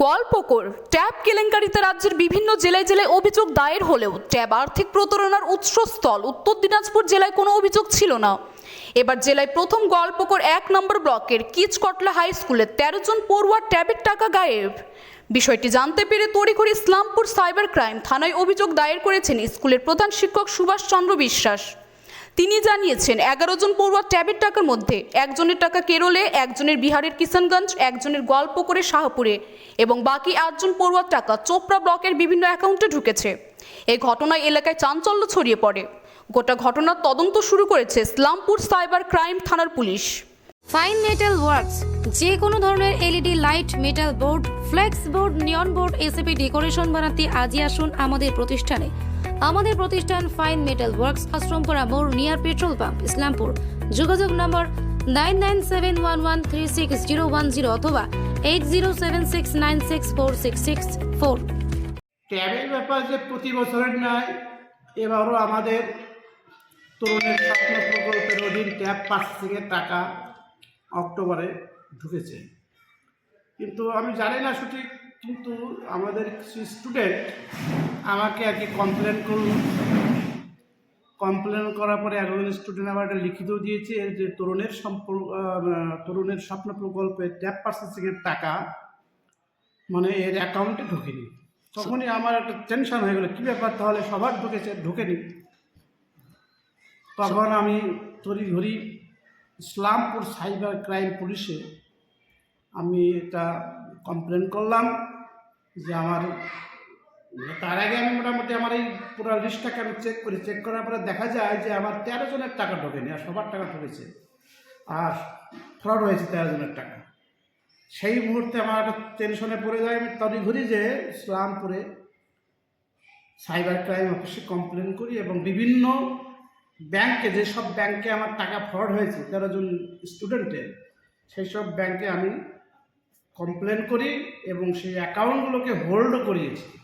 Goalpokhar tab কেলেঙ্কারিতে রাজ্যের বিভিন্ন জেলায় জেলায় অভিযোগ দায়ের হলেও ট্যাব আর্থিক প্রতারণার উৎসস্থল। উত্তর দিনাজপুর জেলায় কোনো অভিযোগ ছিল না। এবার জেলায় প্রথম গোয়ালপুকুর এক নম্বর ব্লকের কিচকটলা হাই স্কুলে তেরো জন পড়ুয়া ট্যাবের টাকা গায়েব। বিষয়টি জানতে পেরে তড়িঘড়ি ইসলামপুর সাইবার ক্রাইম থানায় অভিযোগ দায়ের করেছেন স্কুলের প্রধান শিক্ষক সুভাষ চন্দ্র বিশ্বাস। তিনি জানিয়েছেন, এগারো জন পড়ুয়া ট্যাবের টাকার মধ্যে, একজনের টাকা কেরলে, একজনের বিহারের কিষানগঞ্জ, একজনের গল্প করে শাহপুরে, এবং বাকি আটজন পড়ুয়ার টাকা চোপড়া ব্লকের বিভিন্ন অ্যাকাউন্টে ঢুকেছে। এই ঘটনায় এলাকায় চাঞ্চল্য ছড়িয়ে পড়ে। গোটা ঘটনার তদন্ত শুরু করেছে ইসলামপুর সাইবার ক্রাইম থানার পুলিশ। ফাইন মেটাল ওয়ার্কস, যে কোনো ধরনের LED, light, metal board, flex board, neon board ACP decoration বানাতে আজই আসুন আমাদের প্রতিষ্ঠানে। আমাদের প্রতিষ্ঠান ফাইন মেটাল ওয়ার্কস আশ্রমপাড়া মোড় নিয়ার পেট্রোল পাম্প, ইসলামপুর। যোগাযোগ নম্বর nine nine seven one one three six zero one zero অথবা eight zero seven six nine six four six six four. ট্যাবের ব্যাপার যে প্রতি বছরের নয় এবারও আমাদের তরুণের স্বপ্ন প্রকল্পের অধীন ট্যাব পার্সিংয়ের টাকা অক্টোবরে ঢুকেছে। কিন্তু আমি জানি না সঠিক, কিন্তু আমাদের কিছু স্টুডেন্ট আমাকে আর কি কমপ্লেন করল। কমপ্লেন করার পরে একজন স্টুডেন্ট আবার একটা লিখিতও দিয়েছে যে তরুণের সম্পর্ক তরুণের স্বপ্ন প্রকল্পে ট্যাপ পার্সেসিংয়ের টাকা মানে এর অ্যাকাউন্টে ঢুকেনি। তখনই আমার একটা টেনশন হয়ে গেলো, কী ব্যাপার? তাহলে সবার ঢুকেছে, ঢুকেনি। তখন আমি তরি ধরি ইসলামপুর সাইবার ক্রাইম পুলিশে আমি এটা কমপ্লেন করলাম যে আমার তার আগে আমি মোটামুটি আমার এই পুরো লিস্টটাকে আমি চেক করি। চেক করার পরে দেখা যায় যে আমার তেরো জনের টাকা ঢোকেনি আর সবার টাকা ঢুকেছে। আর ফ্রড হয়েছে তেরো জনের টাকা। সেই মুহূর্তে আমার একটা টেনশনে পড়ে যায়। আমি তড়িঘড়ি যে ইসলামপুরে সাইবার ক্রাইম অফিসে কমপ্লেন করি এবং বিভিন্ন ব্যাংকে যেসব ব্যাংকে আমার টাকা ফ্রড হয়েছে তেরো জন স্টুডেন্টের সেই সব ব্যাংকে আমি কমপ্লেন করি এবং সেই অ্যাকাউন্টগুলোকে হোল্ড করিয়েছি। মানে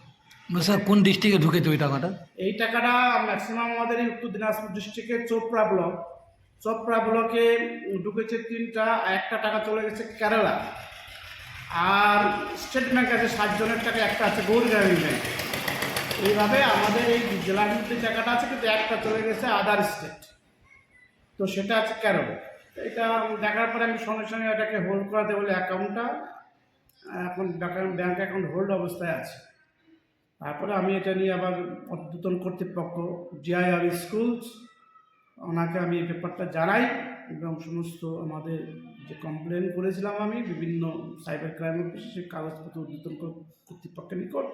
স্যার, কোন ডিস্ট্রিক্টে ঢুকেছে ওই টাকাটা? এই টাকাটা ম্যাক্সিমাম আমাদের এই উত্তর দিনাজপুর ডিস্ট্রিক্টের চোপড়া ব্লক চোপড়া ব্লকে ঢুকেছে তিনটা একটা টাকা চলে গেছে কেরালা। আর স্টেট ব্যাংক আছে সাতজনের টাকা, একটা আছে গৌরী গ্রামীণ ব্যাংক এইভাবে আমাদের এই জেলার মধ্যে টাকাটা আছে, কিন্তু একটা চলে গেছে আদার স্টেট তো সেটা আছে কেরলে। এটা দেখার পরে আমি সঙ্গে সঙ্গে এটাকে হোল্ড করাতে বলে অ্যাকাউন্টটা এখন ব্যাংক অ্যাকাউন্ট হোল্ড অবস্থায় আছে। তারপরে আমি এটা নিয়ে আবার অদ্যতন কর্তৃপক্ষ জিআইআর স্কুলস ওনাকে আমি এই ব্যাপারটা জানাই এবং সমস্ত আমাদের যে কমপ্লেন করেছিলাম আমি বিভিন্ন সাইবার ক্রাইম অফিসে কাগজপত্র উদ্যতন কর্তৃপক্ষের নিকট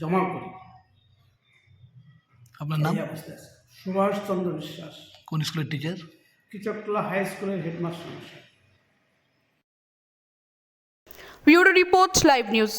জমা করি। আপনার নাম? সুভাষ চন্দ্র বিশ্বাস। কোন স্কুলের টিচার কিচকতলা হাই স্কুলের headmaster bureau report live news.